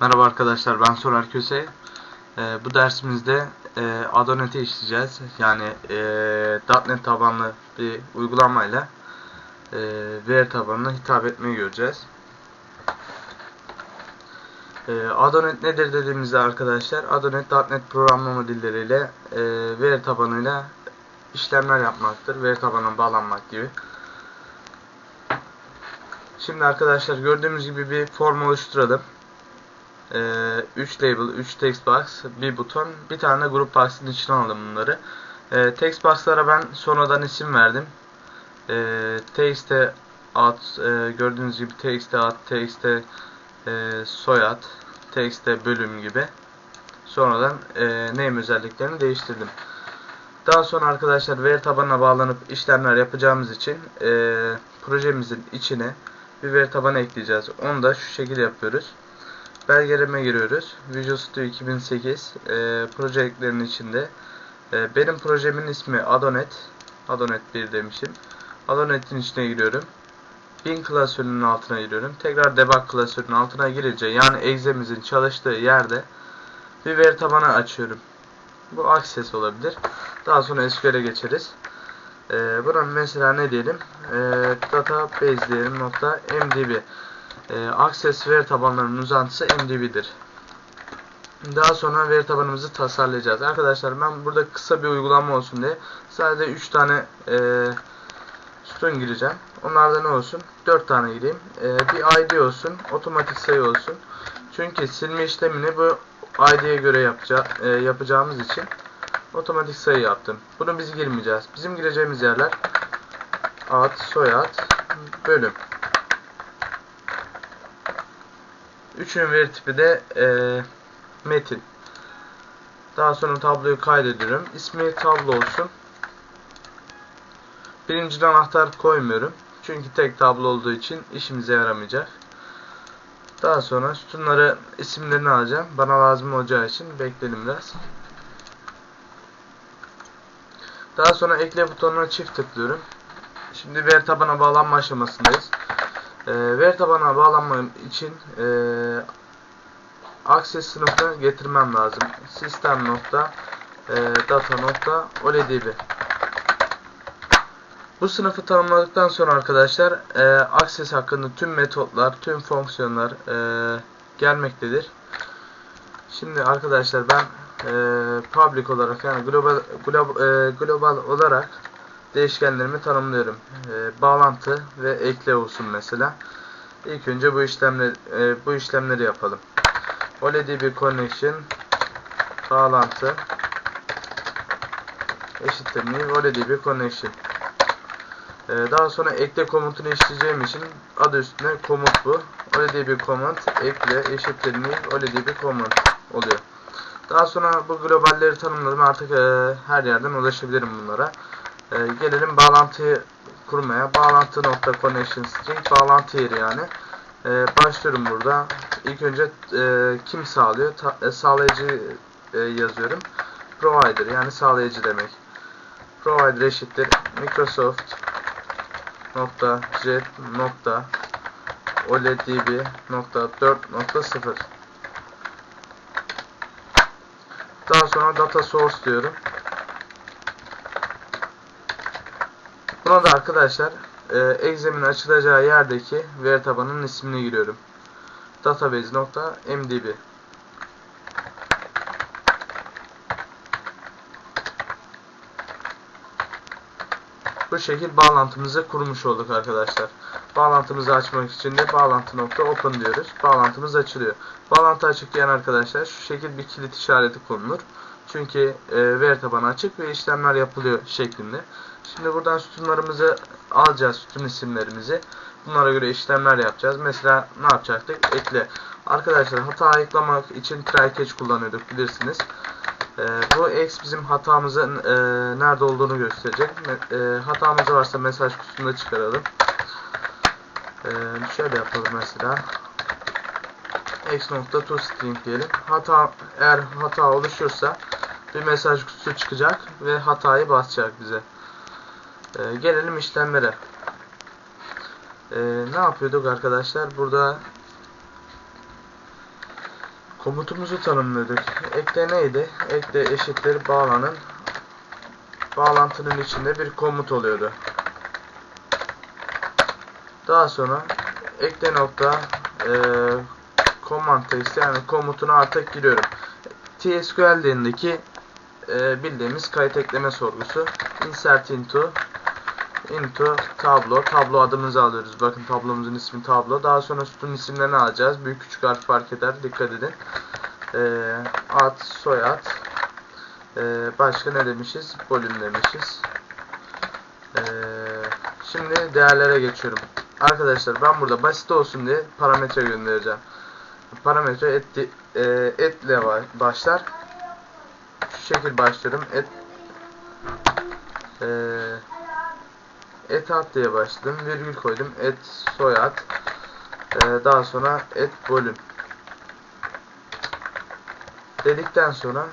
Merhaba arkadaşlar ben Sorar Köse. Ee, bu dersimizde e, Adonet'i işleyeceğiz. Yani e, .NET tabanlı bir uygulamayla e, veri tabanına hitap etmeyi göreceğiz. E, Adonet nedir dediğimizde arkadaşlar Adonet .NET programlama dilleriyle e, veri tabanıyla işlemler yapmaktır. Veri tabanına bağlanmak gibi. Şimdi arkadaşlar gördüğümüz gibi bir form oluşturalım. 3 label, 3 text box, bir buton, bir tane de grup box'ın içine aldım bunları. E, text box'lara ben sonradan isim verdim. E, text'e ad, e, gördüğünüz gibi text'e ad, text'e e, soyad, text'e bölüm gibi. Sonradan e, name özelliklerini değiştirdim. Daha sonra arkadaşlar veri tabanına bağlanıp işlemler yapacağımız için e, projemizin içine bir veri tabanı ekleyeceğiz. Onu da şu şekilde yapıyoruz. Belgeleme giriyoruz. Visual Studio 2008 e, proje eklerinin içinde. E, benim projemin ismi Adonet. Adonet 1 demişim. Adonet'in içine giriyorum. Bin klasörünün altına giriyorum. Tekrar debug klasörünün altına girince yani egzemizin çalıştığı yerde bir veri tabanı açıyorum. Bu Access olabilir. Daha sonra SQL'e geçeriz. E, buna mesela ne diyelim? E, database diyelim nokta mdb. E, Access veri tabanlarının uzantısı MDB'dir. Daha sonra veri tabanımızı tasarlayacağız. Arkadaşlar ben burada kısa bir uygulama olsun diye sadece 3 tane e, sütun gireceğim. Onlarda ne olsun? 4 tane gireyim. E, bir ID olsun. Otomatik sayı olsun. Çünkü silme işlemini bu ID'ye göre yapaca e, yapacağımız için otomatik sayı yaptım. Bunu biz girmeyeceğiz. Bizim gireceğimiz yerler ad, soyad, bölüm. Üçünün veri tipi de e, metin. Daha sonra tabloyu kaydediyorum. İsmi tablo olsun. Birinciden anahtar koymuyorum. Çünkü tek tablo olduğu için işimize yaramayacak. Daha sonra sütunları isimlerini alacağım. Bana lazım olacağı için bekleyelim biraz. Daha sonra ekle butonuna çift tıklıyorum. Şimdi veri tabana bağlanma aşamasındayız. E, veri tabanına bağlanmam için e, Access sınıfını getirmem lazım. Sistem nokta e, data nokta OLEDB. Bu sınıfı tanımladıktan sonra arkadaşlar e, Access hakkında tüm metotlar, tüm fonksiyonlar e, gelmektedir. Şimdi arkadaşlar ben e, public olarak yani global global, e, global olarak değişkenlerimi tanımlıyorum. E, bağlantı ve ekle olsun mesela. İlk önce bu işlemleri e, bu işlemleri yapalım. OLEDB connection bağlantı eşittir new OLEDB connection. E, daha sonra ekle komutunu işleyeceğim için adı üstüne komut bu. OLEDB command ekle eşittir new OLEDB command oluyor. Daha sonra bu globalleri tanımladım. Artık e, her yerden ulaşabilirim bunlara. E, gelelim bağlantıyı kurmaya. Bağlantı nokta connection string bağlantı yeri yani. E, başlıyorum burada. İlk önce e, kim sağlıyor? Ta, e, sağlayıcı e, yazıyorum. Provider yani sağlayıcı demek. Provider eşittir Microsoft nokta jet nokta OLEDB nokta 4.0 Daha sonra data source diyorum. Buna da arkadaşlar e, egzemin açılacağı yerdeki veri tabanının ismini giriyorum. database.mdb Bu şekil bağlantımızı kurmuş olduk arkadaşlar. Bağlantımızı açmak için de bağlantı.open diyoruz. Bağlantımız açılıyor. Bağlantı açıklayan arkadaşlar şu şekil bir kilit işareti konulur. Çünkü e, veri tabanı açık ve işlemler yapılıyor şeklinde. Şimdi buradan sütunlarımızı alacağız, sütun isimlerimizi. Bunlara göre işlemler yapacağız. Mesela ne yapacaktık? Ekle. Arkadaşlar hata ayıklamak için try catch kullanıyorduk bilirsiniz. E, bu X bizim hatamızın e, nerede olduğunu gösterecek. E, hatamız varsa mesaj kutusunda çıkaralım. E, şöyle yapalım mesela. x.toString diyelim. Hata eğer hata oluşursa bir mesaj kutusu çıkacak ve hatayı basacak bize. Ee, gelelim işlemlere. Ee, ne yapıyorduk arkadaşlar? Burada Komutumuzu tanımladık. Ekle neydi? Ekle eşittir bağlanın. Bağlantının içinde bir komut oluyordu. Daha sonra ekle nokta e, command text yani komutunu artık giriyorum. TSQL'deki e, bildiğimiz kayıt ekleme sorgusu. Insert into into tablo. Tablo adımızı alıyoruz. Bakın tablomuzun ismi tablo. Daha sonra sütun isimlerini alacağız. Büyük küçük harf fark eder. Dikkat edin. E, ad, soyad. E, başka ne demişiz? Bölüm demişiz. Şimdi değerlere geçiyorum. Arkadaşlar ben burada basit olsun diye parametre göndereceğim. Parametre et, e, etle başlar. Şekil başlıyorum. Et e, et at diye başladım. Virgül koydum. Et soyad. E, daha sonra et bölüm. Dedikten sonra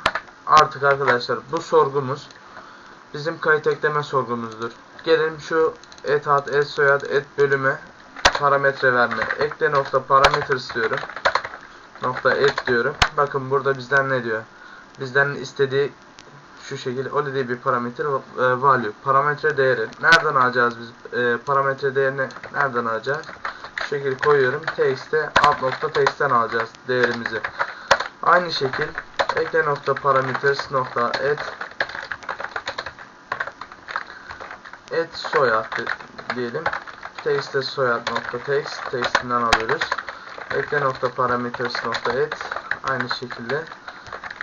artık arkadaşlar bu sorgumuz bizim kayıt ekleme sorgumuzdur. Gelin şu et ad, et soyad, et bölüme parametre verme. Ekle nokta parametre istiyorum. Nokta et diyorum. Bakın burada bizden ne diyor? Bizden istediği şu şekilde diye bir parametre e, value. Parametre değeri. Nereden alacağız biz? E, parametre değerini nereden alacağız? Şu şekilde koyuyorum. Text'e alt nokta text'ten alacağız değerimizi. Aynı şekil ekle nokta parameters nokta et et soyad diyelim. Text'e soyad nokta text text'inden alıyoruz. Ekle nokta parameters nokta et aynı şekilde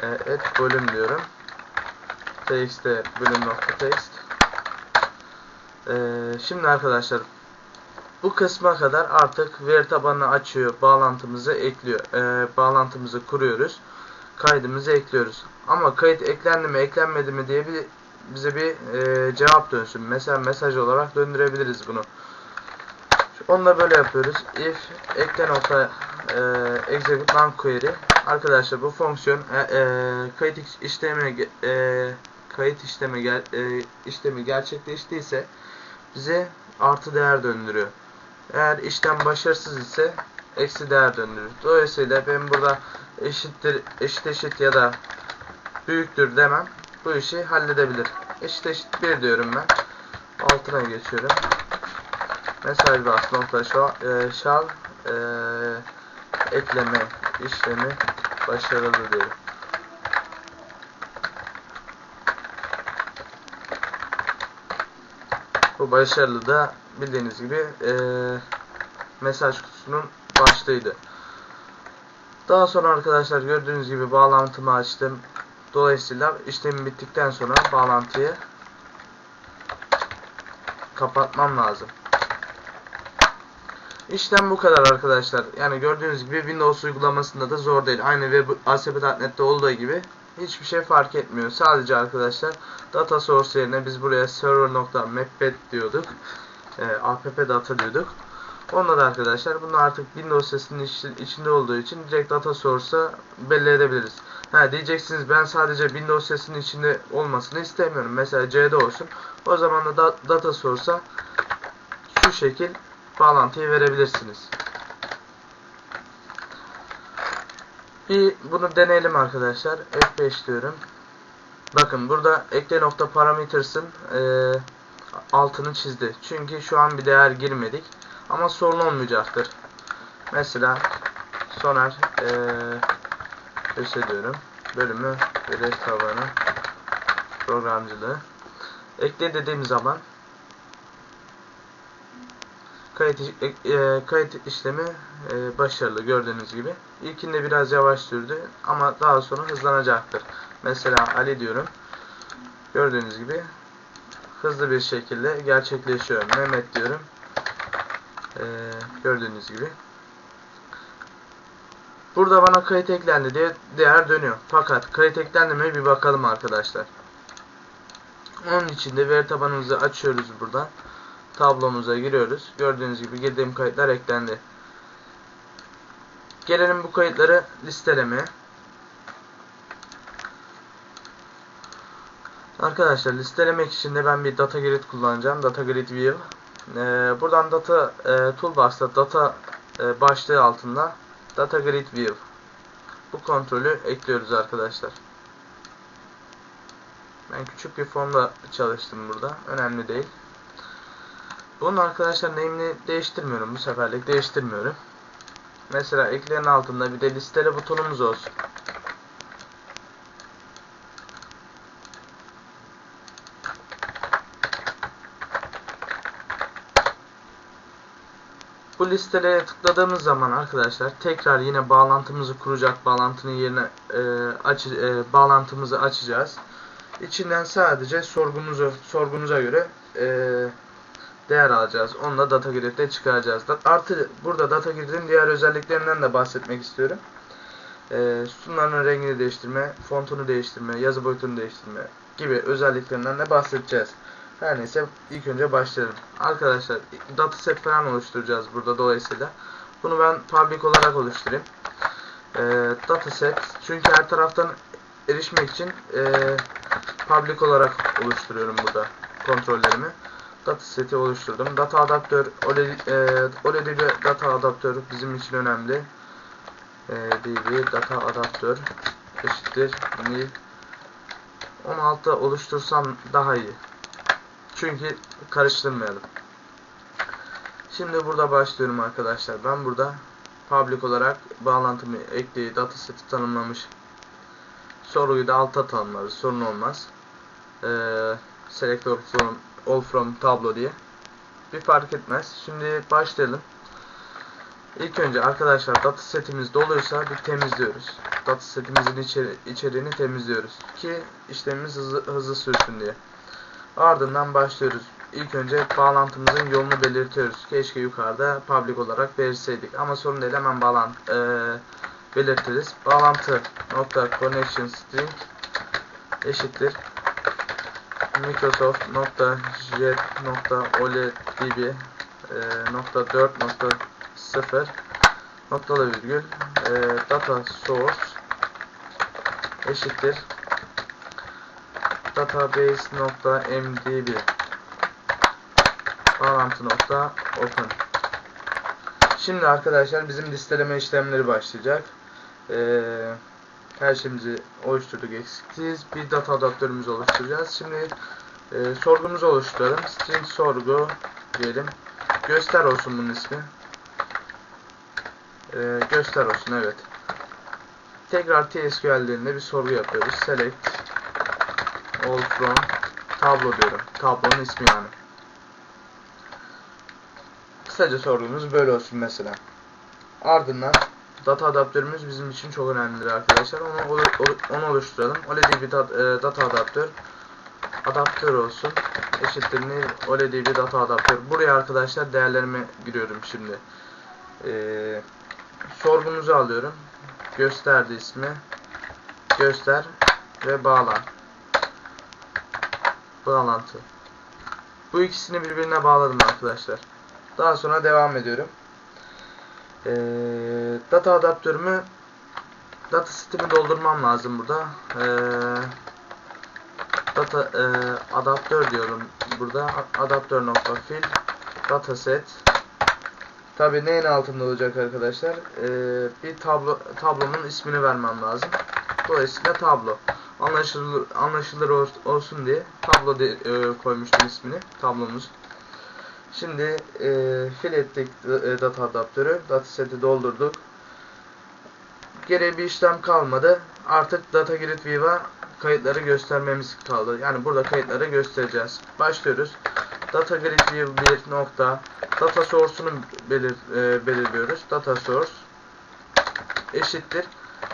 e, et bölüm diyorum. Text'e bölüm nokta text. E, şimdi arkadaşlar bu kısma kadar artık veri tabanını açıyor, bağlantımızı ekliyor, e, bağlantımızı kuruyoruz, kaydımızı ekliyoruz. Ama kayıt eklendi mi, eklenmedi mi diye bir bize bir e, cevap dönsün. Mesela mesaj olarak döndürebiliriz bunu. Onu da böyle yapıyoruz. If ekle nokta e, execute non query. Arkadaşlar bu fonksiyon e, e, kayıt işlemi e, kayıt işlemi gel, e, işlemi gerçekleştiyse bize artı değer döndürüyor. Eğer işlem başarısız ise eksi değer döndürür. Dolayısıyla ben burada eşittir eşit eşit ya da büyüktür demem bu işi halledebilir. Eşit eşit 1 diyorum ben. Altına geçiyorum. Mesaj bas nokta şu e, şal e, ekleme işlemi başarılı diyelim. Bu başarılı da bildiğiniz gibi e, mesaj kutusunun başlığıydı. Daha sonra arkadaşlar gördüğünüz gibi bağlantımı açtım. Dolayısıyla işlem bittikten sonra bağlantıyı kapatmam lazım. İşlem bu kadar arkadaşlar. Yani gördüğünüz gibi Windows uygulamasında da zor değil. Aynı web asp.net'te olduğu gibi hiçbir şey fark etmiyor. Sadece arkadaşlar data source yerine biz buraya server.mapbed diyorduk. E, app data diyorduk. Onda da arkadaşlar bunu artık Windows dosyasının içinde olduğu için direkt data source'a belli edebiliriz. Ha diyeceksiniz ben sadece Windows dosyasının içinde olmasını istemiyorum. Mesela C'de olsun. O zaman da data source'a şu şekil bağlantıyı verebilirsiniz. Bir bunu deneyelim arkadaşlar. F5 diyorum. Bakın burada ekle nokta parameters'ın e, altını çizdi. Çünkü şu an bir değer girmedik. Ama sorun olmayacaktır. Mesela Soner ee, diyorum. Bölümü veri tabanı programcılığı. Ekle dediğim zaman kayıt, e, kayıt işlemi e, başarılı gördüğünüz gibi. İlkinde biraz yavaş sürdü ama daha sonra hızlanacaktır. Mesela Ali diyorum. Gördüğünüz gibi hızlı bir şekilde gerçekleşiyor. Mehmet diyorum. Ee, gördüğünüz gibi. Burada bana kayıt eklendi diye değer dönüyor. Fakat kayıt eklendi mi bir bakalım arkadaşlar. Onun için de veri tabanımızı açıyoruz buradan. Tablomuza giriyoruz. Gördüğünüz gibi girdiğim kayıtlar eklendi. Gelelim bu kayıtları listelemeye. Arkadaşlar listelemek için de ben bir data grid kullanacağım. Data grid view. Ee, buradan data e, toolbars'ta data e, başlığı altında data grid view bu kontrolü ekliyoruz arkadaşlar. Ben küçük bir formda çalıştım burada. Önemli değil. Bunun arkadaşlar name'ini değiştirmiyorum. Bu seferlik değiştirmiyorum. Mesela ekleyen altında bir de listele butonumuz olsun. Bu listelere tıkladığımız zaman arkadaşlar tekrar yine bağlantımızı kuracak bağlantının yerine e, aç, e, bağlantımızı açacağız. İçinden sadece sorgumuzu sorgumuza göre e, değer alacağız. Onu da data grid'de çıkaracağız. Artı burada data grid'in diğer özelliklerinden de bahsetmek istiyorum. E, sütunların rengini değiştirme, fontunu değiştirme, yazı boyutunu değiştirme gibi özelliklerinden de bahsedeceğiz. Her neyse ilk önce başlayalım. Arkadaşlar dataset falan oluşturacağız burada dolayısıyla. Bunu ben public olarak oluşturayım. E, dataset çünkü her taraftan erişmek için e, public olarak oluşturuyorum burada kontrollerimi. Dataseti oluşturdum. Data adaptör OLED, e, OLED bir data adaptör bizim için önemli. E, data adaptör eşittir nil 16 oluştursam daha iyi. Çünkü karıştırmayalım. Şimdi burada başlıyorum arkadaşlar. Ben burada public olarak bağlantımı ekleyip dataseti tanımlamış. Soruyu da alta tanımlarız. Sorun olmaz. Ee, select all from, all from tablo diye. Bir fark etmez. Şimdi başlayalım. İlk önce arkadaşlar datasetimiz doluysa bir temizliyoruz. Datasetimizin içeri, içeriğini temizliyoruz ki işlemimiz hızlı, hızlı sürsün diye. Ardından başlıyoruz. İlk önce bağlantımızın yolunu belirtiyoruz. Keşke yukarıda public olarak verirseydik. Ama sorun değil hemen bağlantı e, belirtiriz. Bağlantı nokta connection string eşittir Microsoft nokta jet nokta OLEDDB e, nokta 4 nokta 0 noktalı virgül e, data source eşittir. Database.mdb bağlantı nokta open. Şimdi arkadaşlar bizim listeleme işlemleri başlayacak. Ee, her şeyimizi oluşturduk eksiksiz bir data adaptörümüzü oluşturacağız. Şimdi e, sorgumuzu oluşturalım. String sorgu diyelim. Göster olsun bunun ismi. Ee, göster olsun evet. Tekrar TSQL'lerinde bir sorgu yapıyoruz select all from tablo diyorum. Tablonun ismi yani. Kısaca sorgumuz böyle olsun mesela. Ardından data adaptörümüz bizim için çok önemlidir arkadaşlar. Onu onu oluşturalım. OLED bir data adaptör adaptör olsun. Eşittir ne? OLED bir data adaptör. Buraya arkadaşlar değerlerime giriyorum şimdi. Ee, sorgumuzu alıyorum. Gösterdi ismi. Göster ve bağlan bağlantı. Bu ikisini birbirine bağladım arkadaşlar. Daha sonra devam ediyorum. Ee, data adaptörümü data setimi doldurmam lazım burada. Ee, data e, adaptör diyorum burada. Adaptör nokta fill dataset Tabi neyin altında olacak arkadaşlar? Ee, bir tablo tablonun ismini vermem lazım. Dolayısıyla tablo anlaşılır, anlaşılır olsun diye tablo de, e, koymuştum ismini tablomuz. Şimdi e, fill ettik e, data adaptörü. Dataseti doldurduk. Geriye bir işlem kalmadı. Artık data grid view'a kayıtları göstermemiz kaldı. Yani burada kayıtları göstereceğiz. Başlıyoruz. Data grid view bir nokta data source'unu belir, e, belirliyoruz. Data source eşittir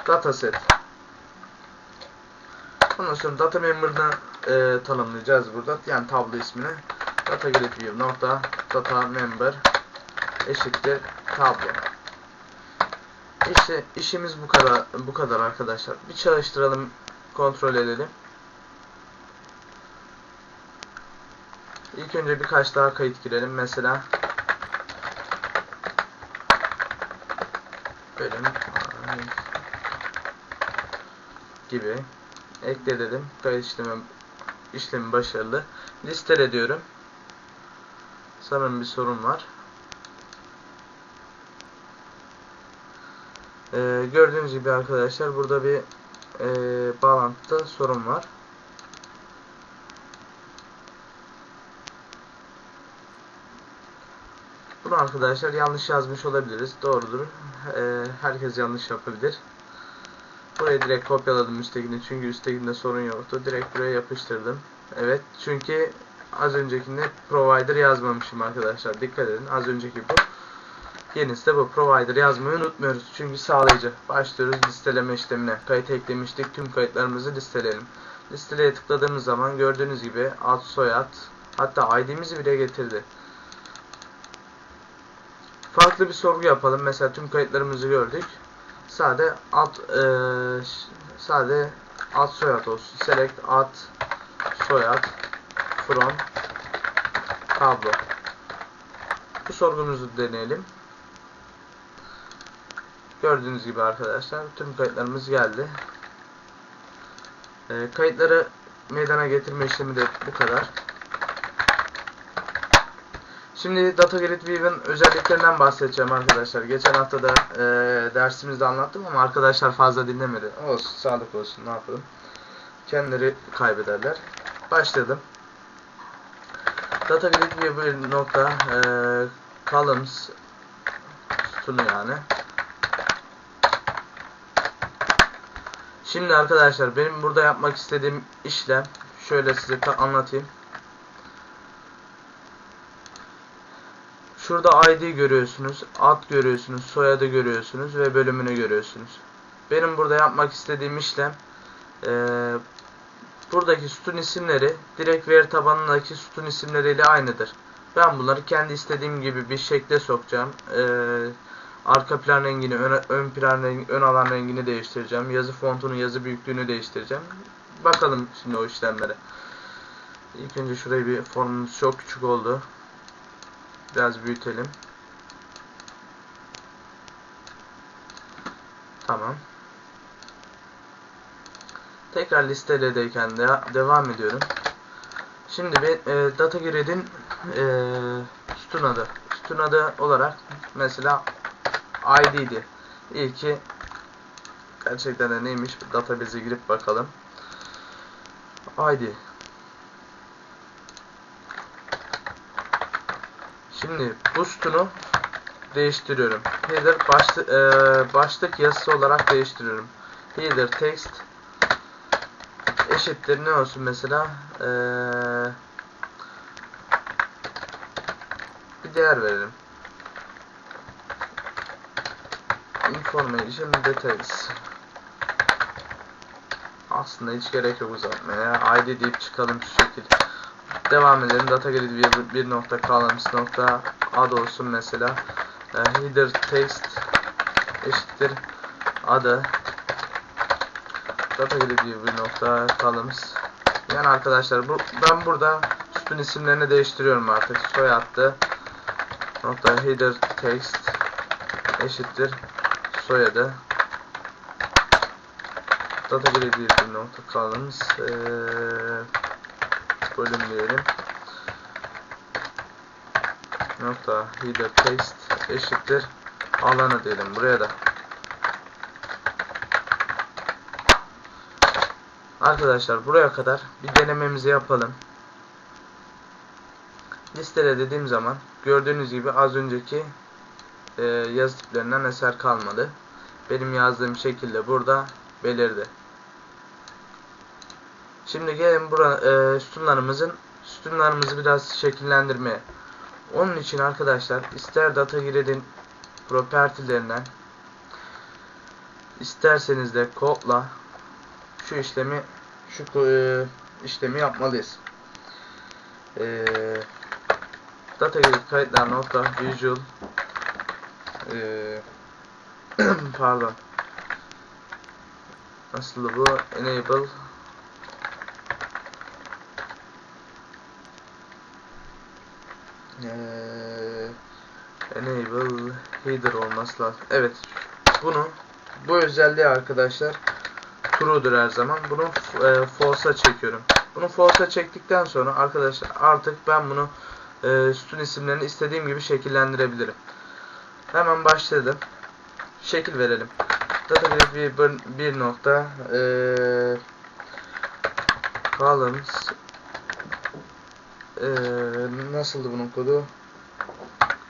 dataset. Ondan sonra data member'ını e, tanımlayacağız burada. Yani tablo ismini. Data grid view nokta data member eşittir tablo. İşte işimiz bu kadar bu kadar arkadaşlar. Bir çalıştıralım, kontrol edelim. İlk önce birkaç daha kayıt girelim. Mesela bölüm gibi ekle dedim. Kayıt işlemi, işlemi başarılı. Listele diyorum. Sanırım bir sorun var. Ee, gördüğünüz gibi arkadaşlar burada bir e, bağlantıda sorun var. Bunu arkadaşlar yanlış yazmış olabiliriz. Doğrudur. Ee, herkes yanlış yapabilir. Burayı direkt kopyaladım üsttekini çünkü üsttekinde sorun yoktu. Direkt buraya yapıştırdım. Evet çünkü az öncekinde provider yazmamışım arkadaşlar. Dikkat edin. Az önceki bu. Yenisi bu. Provider yazmayı unutmuyoruz. Çünkü sağlayıcı. Başlıyoruz listeleme işlemine. Kayıt eklemiştik. Tüm kayıtlarımızı listeleyelim. Listeye tıkladığımız zaman gördüğünüz gibi ad soyad hatta ID'mizi bile getirdi. Farklı bir sorgu yapalım. Mesela tüm kayıtlarımızı gördük. Sade ad e, sade ad soyad olsun. Select ad soyad from tablo. Bu sorgumuzu deneyelim. Gördüğünüz gibi arkadaşlar tüm kayıtlarımız geldi. E, kayıtları meydana getirme işlemi de bu kadar. Şimdi Data Grid View'in özelliklerinden bahsedeceğim arkadaşlar. Geçen hafta da e, dersimizde anlattım ama arkadaşlar fazla dinlemedi. Olsun, sağlık olsun ne yapalım. Kendileri kaybederler. Başladım. Data Grid View nokta e, columns sütunu yani. Şimdi arkadaşlar benim burada yapmak istediğim işlem şöyle size anlatayım. Şurada ID görüyorsunuz, ad görüyorsunuz, soyadı görüyorsunuz ve bölümünü görüyorsunuz. Benim burada yapmak istediğim işlem e, buradaki sütun isimleri direkt veri tabanındaki sütun isimleriyle aynıdır. Ben bunları kendi istediğim gibi bir şekle sokacağım. E, arka plan rengini, ön, ön plan rengi, ön alan rengini değiştireceğim. Yazı fontunu, yazı büyüklüğünü değiştireceğim. Bakalım şimdi o işlemlere. İlk önce şurayı bir formumuz çok küçük oldu. Biraz büyütelim. Tamam. Tekrar listeledeyken de devam ediyorum. Şimdi bir e, data grid'in e, sütun adı. Sütun adı olarak mesela ID'di. İlki gerçekten de neymiş? Database'e girip bakalım. ID. Şimdi bu sütunu değiştiriyorum. Header başlık, e, başlık yazısı olarak değiştiriyorum. Header text eşittir ne olsun mesela e, bir değer verelim. Information details aslında hiç gerek yok uzatmaya. ID deyip çıkalım şu şekilde. Devam edelim. Data grid bir, nokta columns nokta ad olsun mesela. E, header text eşittir adı. Data grid bir nokta columns. Yani arkadaşlar bu ben burada sütun isimlerini değiştiriyorum artık. Soyadı nokta header text eşittir soyadı. Data grid bir nokta columns. Ee, bölüm diyelim. Nokta header text eşittir alanı diyelim buraya da. Arkadaşlar buraya kadar bir denememizi yapalım. Listele dediğim zaman gördüğünüz gibi az önceki e, yazı tiplerinden eser kalmadı. Benim yazdığım şekilde burada belirdi. Şimdi gelin bura, e, sütunlarımızın sütunlarımızı biraz şekillendirmeye. Onun için arkadaşlar ister data grid'in propertilerinden isterseniz de kodla şu işlemi şu e, işlemi yapmalıyız. E, data grid kayıtlar nokta visual e, pardon nasıl bu enable Ee, enable header olması lazım. Evet. Bunu bu özelliği arkadaşlar true'dur her zaman. Bunu e, false'a çekiyorum. Bunu false'a çektikten sonra arkadaşlar artık ben bunu e, sütun isimlerini istediğim gibi şekillendirebilirim. Hemen başladım. Şekil verelim. data grid bir, bir, bir nokta eee columns eee nasıldı bunun kodu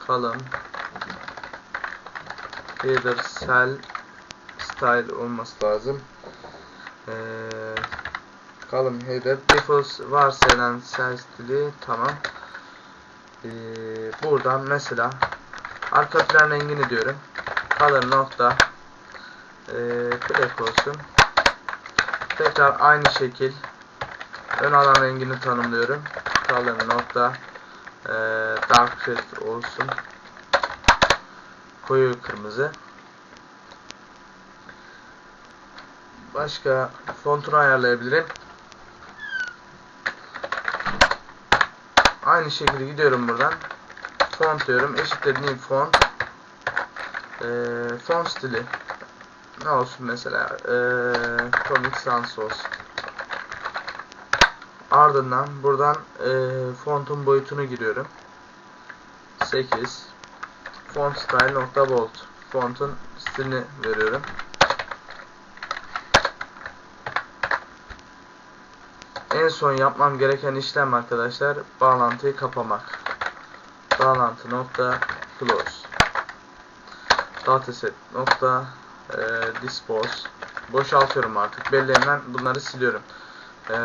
column header cell style olması lazım eee column header default varsayılan cell stili tamam eee buradan mesela arka plan rengini diyorum. Color nokta black olsun tekrar aynı şekil. Ön alan rengini tanımlıyorum. Color nokta eee dark red olsun. Koyu kırmızı. Başka fontunu ayarlayabilirim. Aynı şekilde gidiyorum buradan font diyorum. Eşittir new font eee font stili. Ne olsun mesela? Eee Comic Sans olsun. Ardından buradan eee fontun boyutunu giriyorum. 8 font style nokta bold fontun stilini veriyorum. En son yapmam gereken işlem arkadaşlar bağlantıyı kapamak bağlantı nokta close dataset nokta e, dispose. Boşaltıyorum artık. Belleğimden bunları siliyorum. E,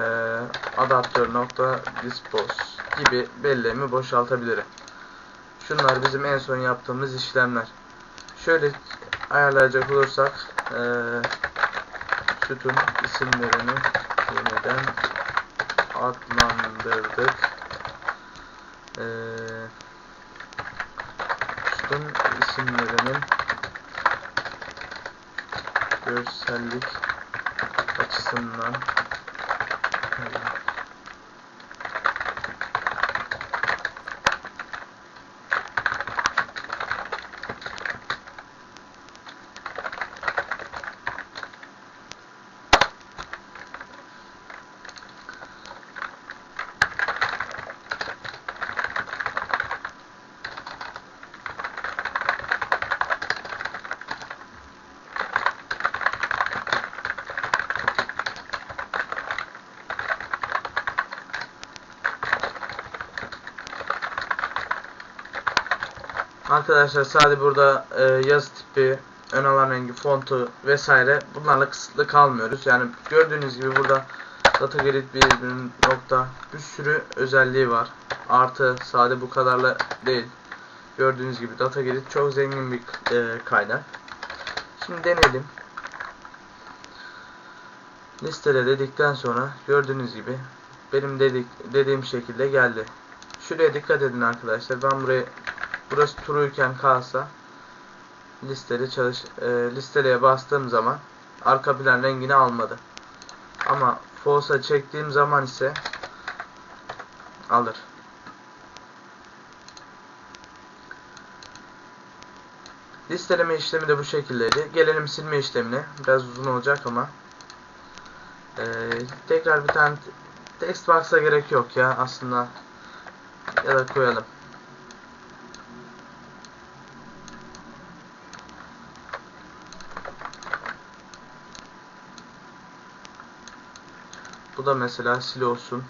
adaptör nokta dispose gibi belleğimi boşaltabilirim. Şunlar bizim en son yaptığımız işlemler. Şöyle ayarlayacak olursak e, sütun isimlerini yeniden adlandırdık. E, sütun isimlerinin görsellik açısından Arkadaşlar sadece burada e, yazı tipi, ön alan rengi, fontu vesaire bunlarla kısıtlı kalmıyoruz. Yani gördüğünüz gibi burada data grid bir nokta bir sürü özelliği var. Artı sade bu kadarla değil. Gördüğünüz gibi data grid çok zengin bir e, kaynak. Şimdi deneyelim. Listele dedikten sonra gördüğünüz gibi benim dedik, dediğim şekilde geldi. Şuraya dikkat edin arkadaşlar. Ben buraya burası turuyken kalsa listeli çalış e, listeleye bastığım zaman arka plan rengini almadı. Ama false'a çektiğim zaman ise alır. Listeleme işlemi de bu şekildeydi. Gelelim silme işlemine. Biraz uzun olacak ama. Ee, tekrar bir tane text box'a gerek yok ya aslında. Ya da koyalım. Bu da mesela sil olsun.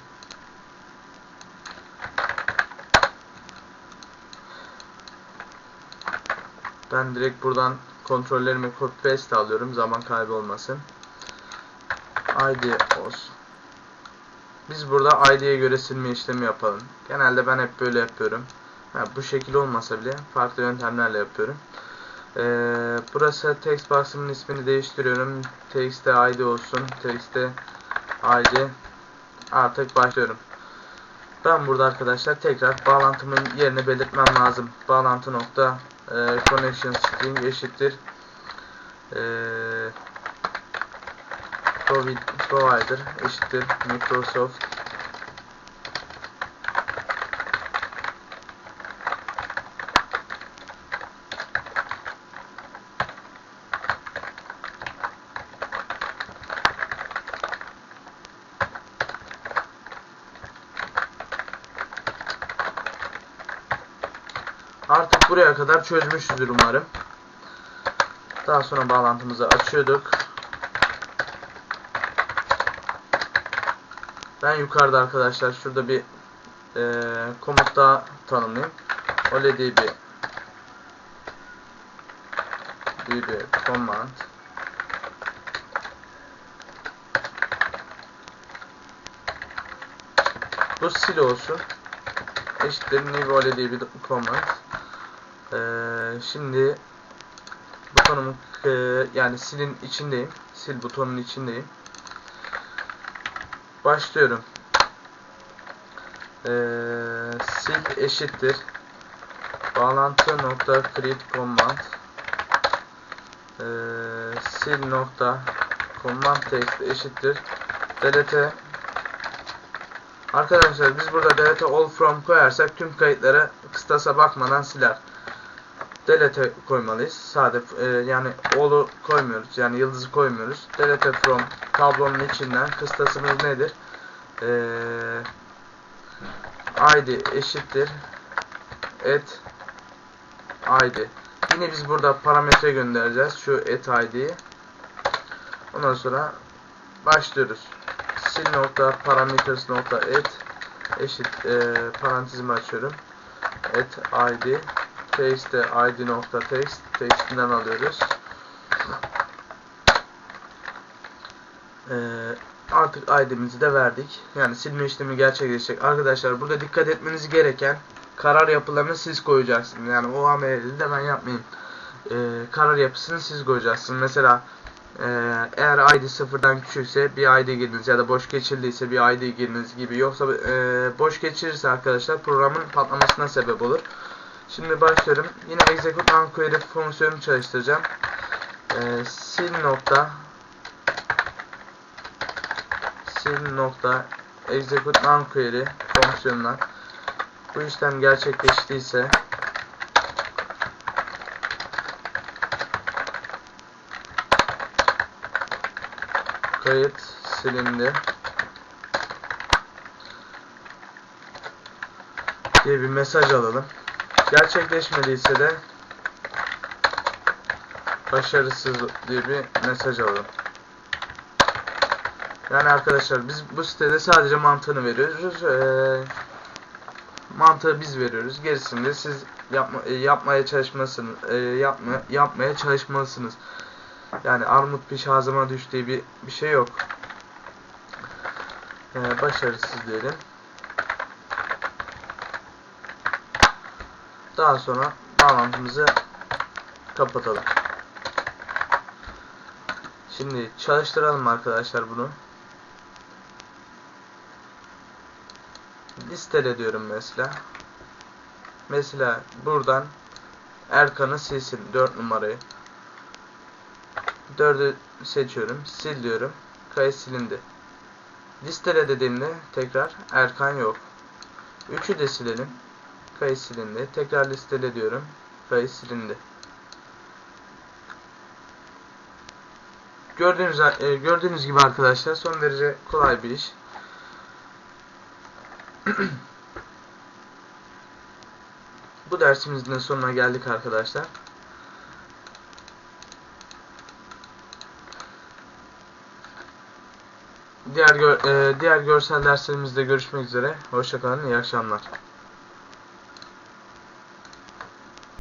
Ben direkt buradan kontrollerimi copy paste alıyorum zaman kaybı olmasın. ID olsun. Biz burada ID'ye göre silme işlemi yapalım. Genelde ben hep böyle yapıyorum. Ha, bu şekil olmasa bile farklı yöntemlerle yapıyorum. Ee, burası text box'ımın ismini değiştiriyorum. Text'e ID olsun. Text'e ID artık başlıyorum. Ben burada arkadaşlar tekrar bağlantımın yerini belirtmem lazım. Bağlantı nokta e, connection string eşittir e, provider eşittir Microsoft Artık buraya kadar umarım. Daha sonra bağlantımızı açıyorduk. Ben yukarıda arkadaşlar şurada bir e, komut daha tanımlayayım. OLEDB db command bu sil olsun eşittir new OLEDB command ee, şimdi butonumun e, yani silin içindeyim. Sil butonun içindeyim. Başlıyorum. Ee, sil eşittir. Bağlantı nokta create command. Ee, sil nokta command text eşittir. Delete arkadaşlar biz burada delete all from koyarsak tüm kayıtları kıstasa bakmadan siler delete koymalıyız. Sade e, yani all'u koymuyoruz yani yıldızı koymuyoruz. Delete from tablonun içinden. Kıstasımız nedir? Ee, id eşittir. Et id yine biz burada parametre göndereceğiz. Şu et id'yi ondan sonra başlıyoruz. Sil nokta parameters nokta et eşit e, parantezimi açıyorum. Et id text id nokta text textinden alıyoruz. E, artık id'mizi de verdik. Yani silme işlemi gerçekleşecek. Arkadaşlar burada dikkat etmeniz gereken karar yapılarını siz koyacaksınız. Yani o ameliyatı de ben yapmayayım. E, karar yapısını siz koyacaksınız. Mesela e, eğer id sıfırdan küçükse bir id giriniz ya da boş geçildiyse bir id giriniz gibi. Yoksa e, boş geçirirse arkadaşlar programın patlamasına sebep olur şimdi başlıyorum. Yine execute non query fonksiyonu çalıştıracağım. E, sil nokta. Sil nokta execute non query fonksiyonuna. Bu işlem gerçekleştiyse. Kayıt silindi. Diye bir mesaj alalım. Gerçekleşmediyse de başarısız diye bir mesaj alalım. Yani arkadaşlar biz bu sitede sadece mantığını veriyoruz. Ee, mantığı biz veriyoruz. Gerisini de siz yapma, e, yapmaya çalışmasınız. E, yapma, yapmaya çalışmalısınız. Yani armut piş ağzıma düştüğü bir, bir şey yok. Ee, başarısız diyelim. Daha sonra bağlantımızı kapatalım. Şimdi çalıştıralım arkadaşlar bunu. listele diyorum mesela. Mesela buradan Erkan'ı silsin 4 numarayı. 4'ü seçiyorum. Sil diyorum. Kayıt silindi. Listele dediğimde tekrar Erkan yok. 3'ü de silelim. Kayıt silindi. Tekrar listele diyorum. Kayıt silindi. Gördüğünüz, e, gördüğünüz gibi arkadaşlar son derece kolay bir iş. Bu dersimizin de sonuna geldik arkadaşlar. Diğer gör, e, diğer görsel derslerimizde görüşmek üzere. Hoşçakalın. İyi akşamlar.